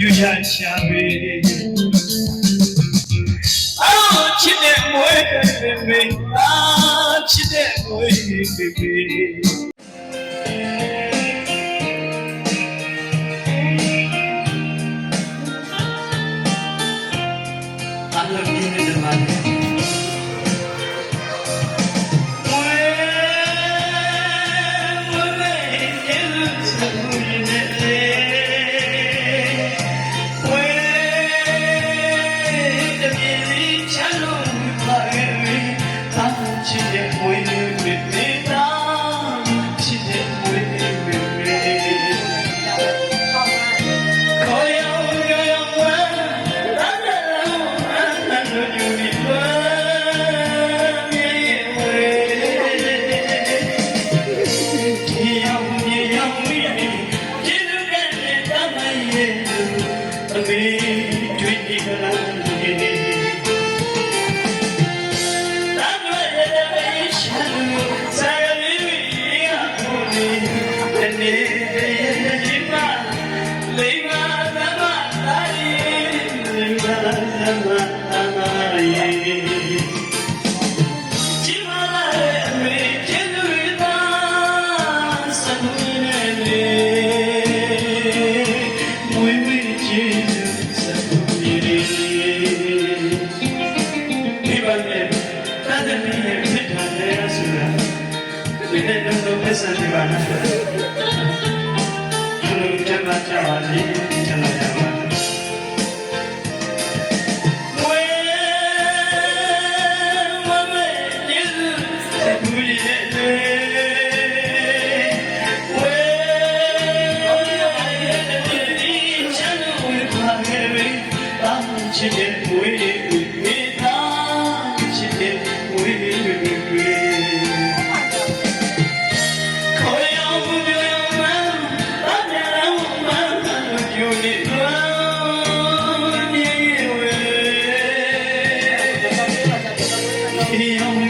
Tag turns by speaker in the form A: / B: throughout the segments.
A: ယူရရှာပဲအော်ချစ်တဲ့မွေးပေပေအာချစ်တဲ့မွေးပေပေ
B: ဒီ တာချစ်တဲ့ဝေမိသားချစ်တဲ့ဝေဝေခေါ်ရောင်ပြောရောင်မအမြဲတမ်းမလို့ယူနေတော့မြေဝဲ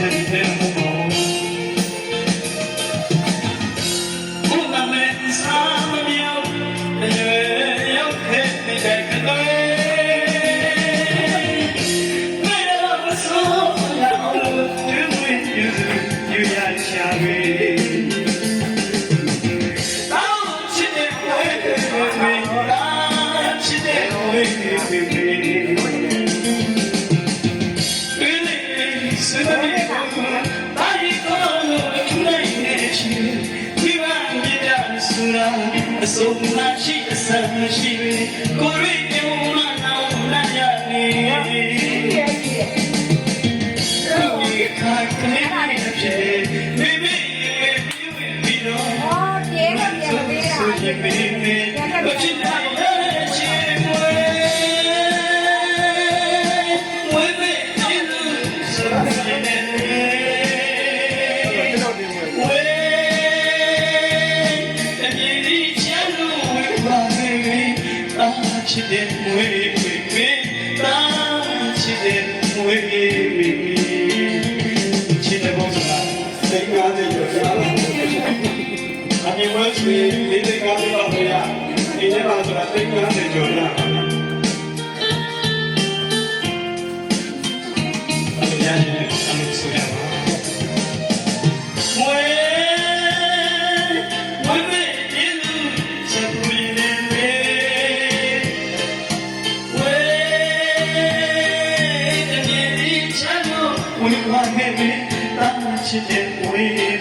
B: မာ So much she is a she go read you now na ya ni Ku ka kne ni che baby
A: ချစ်တဲ့မွေမေတာချစ်တဲ့မွေမေချစ်တဲ့ဘောစလားစိတ်ကားတဲ့ကြော်ရအမြင်ဝဲဆွေလေးလေးကားလေးပါဘုရားဒီနေ့ပါဆိုတာသိကားတဲ့ကြော်ရအမြင်နဲ့အမှုဆိုရပါမွေမွေ ဝေပါခဲ့ပြီတာချစ်တဲ့ဝေမေ